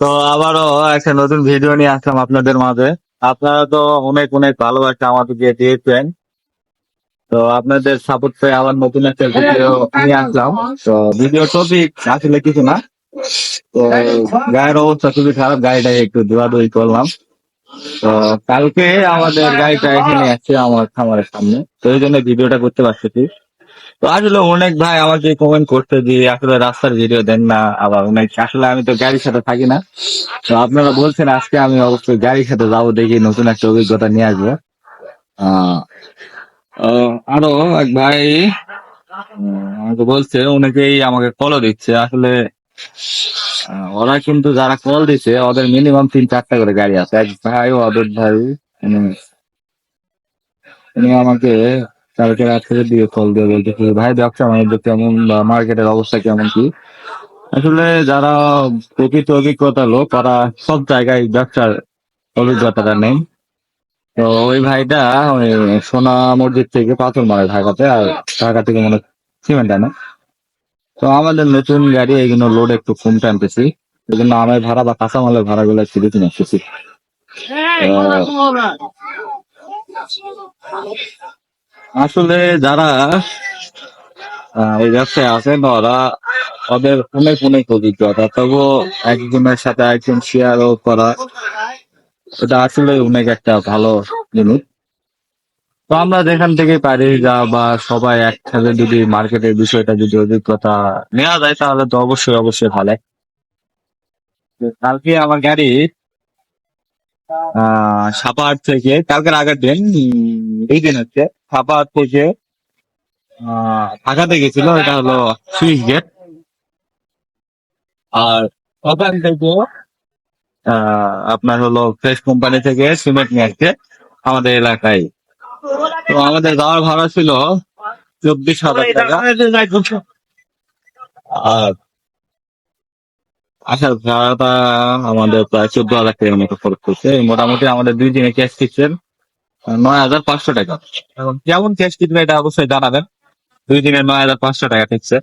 তো আবারও একটা নতুন ভিডিও নিয়ে আসলাম আপনাদের মাঝে। আপনারা তো অনেক অনেক ভালোবাসা আমাদেরকে দিয়েছেন তো আপনাদের সাপোর্ট পেয়ে আবার নতুন একটা ভিডিও নিয়ে আসলাম। তো ভিডিও টপিক আসলে কিছু না। তো গায়ের অবস্থা খুবই খারাপ গাড়িটা একটু দৌড়াদৌড়ি করলাম। তো কালকে আমাদের গাড়িটা এখানে আছে আমার খামারের সামনে। তো এই জন্য ভিডিওটা করতে পারছি। তো আসলে অনেক ভাই আমাকে কমেন্ট করতে যে আসলে রাস্তার ভিডিও দেন না আবার অনেক। আসলে আমি তো গাড়ির সাথে থাকি না। তো আপনারা বলছেন আজকে আমি অবশ্যই গাড়ির সাথে যাব দেখি নতুন একটা অভিজ্ঞতা নিয়ে আসব। আরও এক ভাই আমাকে বলছে, অনেকেই আমাকে কলও দিচ্ছে। আসলে ওরা কিন্তু যারা কল দিচ্ছে ওদের মিনিমাম তিন চারটা করে গাড়ি আছে। এক ভাই ওদের ভাই উনি আমাকে কালকে রাত থেকে দিয়ে কল দিয়ে বলতেছে ভাই ব্যবসা বাণিজ্য কেমন বা মার্কেটের অবস্থা কেমন কি? আসলে যারা প্রকৃত অভিজ্ঞতা লোক তারা সব জায়গায় ব্যবসার অভিজ্ঞতাটা নেই। তো ওই ভাইটা ওই সোনা মসজিদ থেকে পাথর মারে ঢাকাতে আর ঢাকা থেকে মনে সিমেন্ট আনে। তো আমাদের নতুন গাড়ি এইগুলো লোড একটু কম টানতেছি। এই জন্য আমার ভাড়া বা কাঁচামালের ভাড়াগুলো একটু বেশি নিচ্ছি আসলে যারা এই ব্যবসায় আছেন, ওরা ওদের অনেক অনেক অভিজ্ঞতা। তবুও একজনের সাথে একজন শেয়ারও করা, এটা আসলে অনেক একটা ভালো জিনিস। তো আমরা যেখান থেকে পারি যা বা সবাই একসাথে যদি মার্কেটের বিষয়টা যদি অভিজ্ঞতা নেওয়া যায়, তাহলে তো অবশ্যই অবশ্যই ভালো। কালকে আমার গাড়ি, আহ সাপাহার থেকে, কালকের আগের দিন এই দিন হচ্ছে সাপাহার থেকে ঢাকাতে গেছিল, এটা হলো সুইচ গেট আর ওখান থেকে আপনার হলো ফ্রেশ কোম্পানি থেকে সিমেন্ট নিয়ে আসছে আমাদের এলাকায়। তো আমাদের যাওয়ার ভাড়া ছিল চব্বিশ হাজার টাকা। আর আসার ভাড়াটা আমাদের প্রায় চোদ্দ হাজার টাকার মতো খরচ করছে মোটামুটি আমাদের দুই দিনে ক্যাশ কিটছেন নয় হাজার পাঁচশো টাকা। কেমন ক্যাশ কিটবে এটা অবশ্যই জানাবেন। দুই দিনে নয় হাজার পাঁচশো টাকা ঠিকছে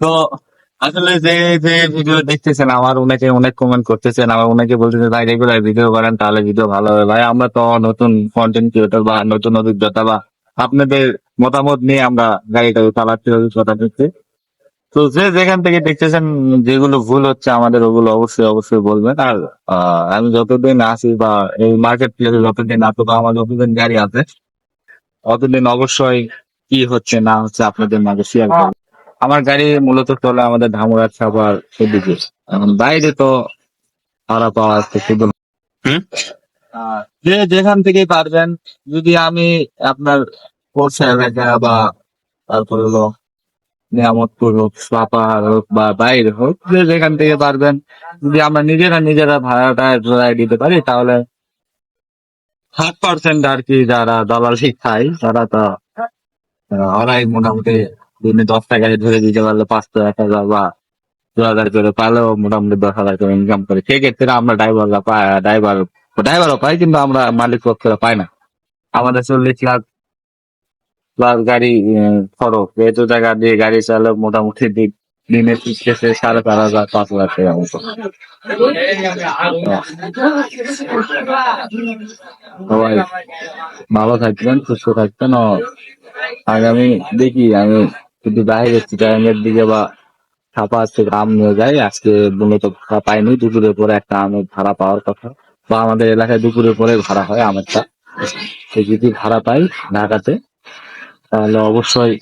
তো আসলে যে যে ভিডিও দেখতেছেন, আমার অনেকে অনেক কমেন্ট করতেছেন আমার অনেকে বলতেছে ভাই রেগুলার ভিডিও করেন তাহলে ভিডিও ভালো হবে। ভাই, আমরা তো নতুন কন্টেন্ট ক্রিয়েটর বা নতুন অভিজ্ঞতা বা আপনাদের মতামত নিয়ে আমরা গাড়িটা চালাচ্ছি, অভিজ্ঞতা দিচ্ছি তো যে যেখান থেকে দেখতেছেন যেগুলো ভুল হচ্ছে আমাদের ওগুলো অবশ্যই অবশ্যই বলবেন। আর আমি যতদিন আসি বা এই মার্কেট প্লেসে যতদিন আসব বা আমার যতদিন গাড়ি আছে ততদিন অবশ্যই কি হচ্ছে না হচ্ছে আপনাদের মাঝে শেয়ার করব। আমার গাড়ি মূলত চলে আমাদের ধামরার সাবার সেদিকে এখন বাইরে তো ভাড়া পাওয়া আছে শুধু। যে যেখান থেকে পারবেন যদি আমি আপনার পড়ছে এলাকা বা তারপরে হলো নিয়ামতপুর হোক সাপাহার হোক বা বাইরে হোক যেখান থেকে পারবেন। যদি আমরা নিজেরা নিজেরা ভাড়াটা জোড়ায় দিতে পারি, তাহলে সাত পার্সেন্ট আর কি যারা দালালি খায় তারা তো ওরাই মোটামুটি দিনে দশ টাকায় ধরে দিতে পারলে পাঁচ টাকা বা দু হাজার করে পালেও মোটামুটি দশ হাজার করে ইনকাম করে। সেক্ষেত্রে আমরা ড্রাইভাররা পাই ড্রাইভার ড্রাইভারও পাই, কিন্তু আমরা মালিক পক্ষরা পাই না। আমাদের চল্লিশ লাখ প্লাস গাড়ি খরচ। এত টাকা দিয়ে গাড়ি চালে মোটামুটি দি- দিনে টিকতেছে সাড়ে চার হাজার, পাঁচ হাজার টাকা মতো। সবাই ভালো থাকবেন, সুস্থ থাকবেন। আগামী দেখি, আমি যদি বাইরে চিটাগাঙ্গের দিকে বা ছাপা থেকে আম নিয়ে যাই, আজকে মূলত ভাড়া পাইনি দুপুরের পরে একটা আমের ভাড়া পাওয়ার কথা। বা আমাদের এলাকায় দুপুরের পরে ভাড়া হয় আমেরটা। যদি ভাড়া পাই ঢাকাতে তাহলে অবশ্যই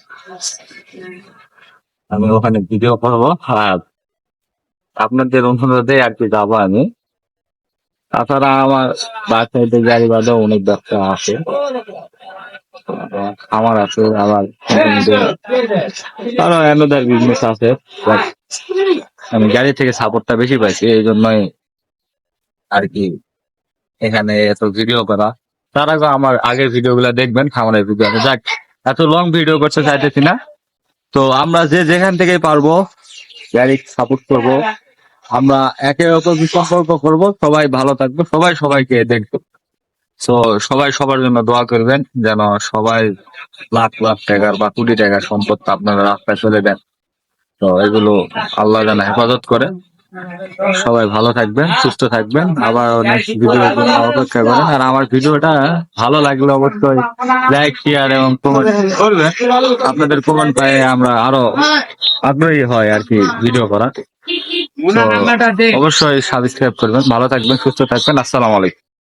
আমি ওখানে ভিডিও করব। আর আপনাদের অনুরোধে আর কি যাব আমি। তাছাড়া আমার বাচ্চাতে গাড়ি বাদে অনেক ব্যবসা আছে। আমার আছে আবার আরও অ্যানোদার বিজনেস আছে। আমি গাড়ি থেকে সাপোর্টটা বেশি পাইছি, এই জন্যই আর কি এখানে এত ভিডিও করা। তার আগে আমার আগের ভিডিও গুলা দেখবেন খামারের ভিডিও যাক এত লং ভিডিও করতে চাইতেছি না। তো আমরা যে যেখান থেকে পারব, গাড়ি সাপোর্ট করব। আমরা একে অপরকে সম্পর্ক করব। সবাই ভালো থাকব, সবাই সবাইকে দেখব। তো সবাই সবার জন্য দোয়া করবেন, যেন সবাই লাখ লাখ টাকার বা কোটি টাকার সম্পদ আপনারা রাস্তায় চলে দেন। তো এগুলো আল্লাহ যেন হেফাজত করে। সবাই ভালো থাকবেন সুস্থ থাকবেন। আবার নেক্সট ভিডিওর অপেক্ষা করেন। আর আমার ভিডিওটা ভালো লাগলে অবশ্যই লাইক শেয়ার এবং কমেন্ট করবেন। আপনাদের কমেন্ট পাই আমরা আরও আগ্রহী হয় আর কি ভিডিও করা অবশ্যই সাবস্ক্রাইব করবেন। ভালো থাকবেন সুস্থ থাকবেন। আসসালামু আলাইকুম।